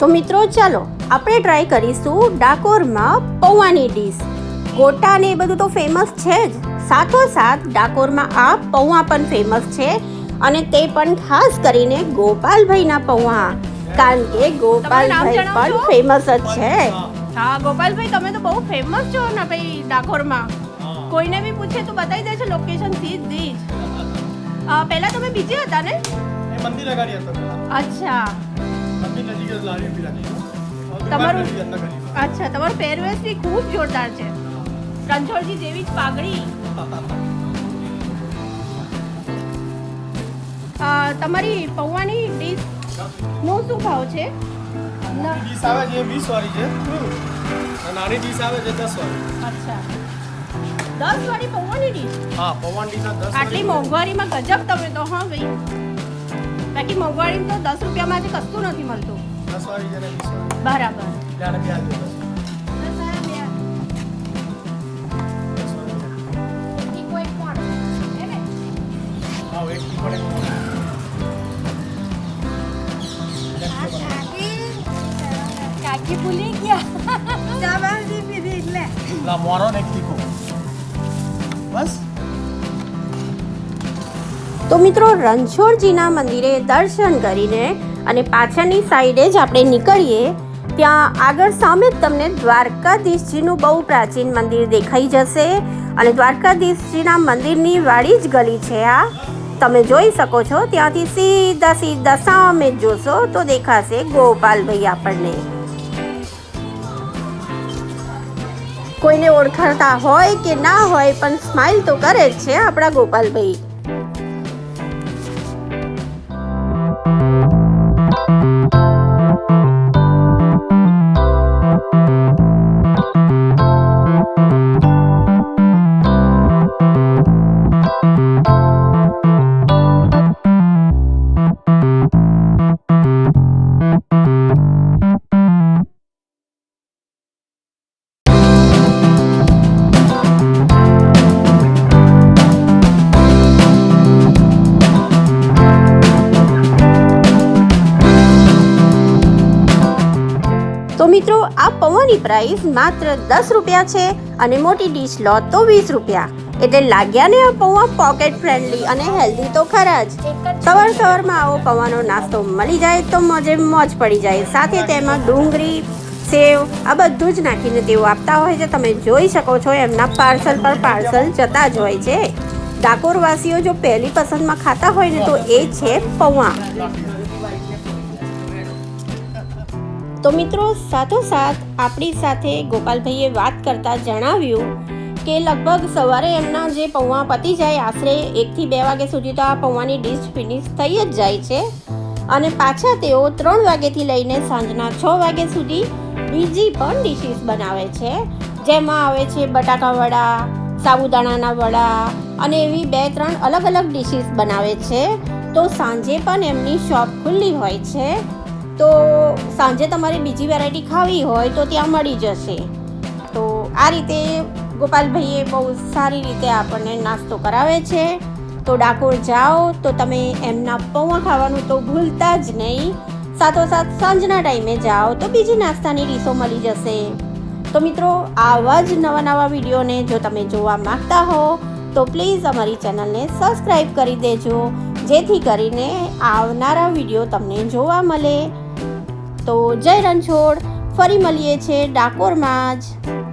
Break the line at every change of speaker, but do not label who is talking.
તો મિત્રો ચાલો આપણે ટ્રાય કરીશું ડાકોરમાં પૌવાની ડીશ ગોટા ને એ બધું તો ફેમસ છે જ. સાથોસાથ ડાકોરમાં આ પૌવા પણ ફેમસ છે અને તે પણ ખાસ કરીને ગોપાલભાઈના પૌવા. કારણ કે ગોપાલભાઈ? પણ ફેમસ જ છે.
હા ગોપાલભાઈ તમે તો બહુ ફેમસ છો ને ભાઈ ડાકોરમાં. કોઈને બી પૂછે તો બતાવી દેજો લોકેશન સીધી જ. અ, પહેલા તમે બીજી હતા ને?
મંદિર અગાડી હતો
અચ્છા. તમારું-. અચ્છા તમારો પહેરવેશ બી ખૂબ જોરદાર છે. રણછોડજી જેવી જ પાઘડી. તમારી પૌવાની ડીશ નો શું ભાવ છે.
ડીશ આવે છે 20 વાળી છે. નાની ડીશ આવે છે 10 વાળી.
અચ્છા. દસ વાળી પૌવાની ડીશ
હા પૌવાની ડીશ 10
આટલી મોંઘવારીમાં ગજબ તમે તો હા ભાઈ. બાકી મોંઘવારી તો દસ રૂપિયામાં જે કશું નથી મળતું.
10 વાળી છે ને 20 વાળી.
બરાબર.
જાણે બે આજે 10 હા એક ટી પણ એક
કાકી ભૂલી ગયા.
મોરો ને એક બસ.
તો મિત્રો રણછોડજીના મંદિરે દર્શન કરીને અને પાછળની સાઈડે જ આપણે નીકળીએ, ત્યાં આગળ સામે જ તમને દ્વારકાધીશજીનું બહુ પ્રાચીન મંદિર દેખાઈ જશે અને દ્વારકાધીશજીના મંદિરની વાળી જ ગલી છે આ. તમે જોઈ શકો છો, ત્યાંથી સીધા સીધા સામે જોશો તો દેખાશે ગોપાલભાઈ આપણને. કોઈને ઓળખાતા હોય કે ના હોય પણ સ્માઇલ તો કરે જ છે આપણા ગોપાલભાઈ. Thank you. તો મિત્રો, આ પૌવાની પ્રાઇસ માત્ર દસ રૂપિયા છે અને મોટી ડીશ લો તો વીસ રૂપિયા. એટલે લાગ્યા ને આ પૌવા પોકેટ ફ્રેન્ડલી અને હેલ્ધી તો ખરા જ. સવાર સવારમાં આવો પૌવાનો નાસ્તો મળી જાય તો મોજે મોજ પડી જાય. સાથે તેમાં ડુંગળી, સેવ, આ બધું જ નાખીને તેઓ આપતા હોય છે. તમે જોઈ શકો છો એમના પાર્સલ પર પાર્સલ જતા જ હોય છે. ડાકોરવાસીઓ જો પહેલી પસંદમાં ખાતા હોય ને તો એ છે પૌવા. તો મિત્રો, સાથોસાથ આપણી સાથે ગોપાલભાઈએ વાત કરતા જણાવ્યું કે લગભગ સવારે એમના જે પૌવા પતી જાય, આશરે એકથી બે વાગ્યા સુધી તો આ પૌવાની ડીશ ફિનિશ થઈ જ જાય છે. અને પાછા તેઓ ત્રણ વાગ્યાથી લઈને સાંજના છ વાગ્યા સુધી બીજી પણ ડિશિસ બનાવે છે. જેમાં આવે છે બટાકા વડા, સાબુદાણાના વડા અને એવી બે ત્રણ અલગ અલગ ડીશીસ બનાવે છે. તો સાંજે પણ એમની શોપ ખુલ્લી હોય છે. તો સાંજે તમારે બીજી વેરાયટી ખાવી હોય તો ત્યાં મળી જશે. તો આ રીતે ગોપાલભાઈએ બહુ સારી રીતે આપણને નાસ્તો કરાવે છે. તો ડાકોર જાઓ, તો તમે એમના પૌવા ખાવાનું તો ભૂલતા જ નહીં. સાથોસાથ સાંજના ટાઈમે જાઓ, તો બીજી નાસ્તાની ડીશો મળી જશે. તો મિત્રો, આવા જ નવા નવા વિડીયોને જો તમે જોવા માગતા હો, તો પ્લીઝ અમારી ચેનલને સબસ્ક્રાઈબ કરી દેજો. જેથી કરીને આવનારા વીડિયો તમને જોવા મળે. તો જય રણછોડ ફરી મળીએ છીએ ડાકોરમાં જ.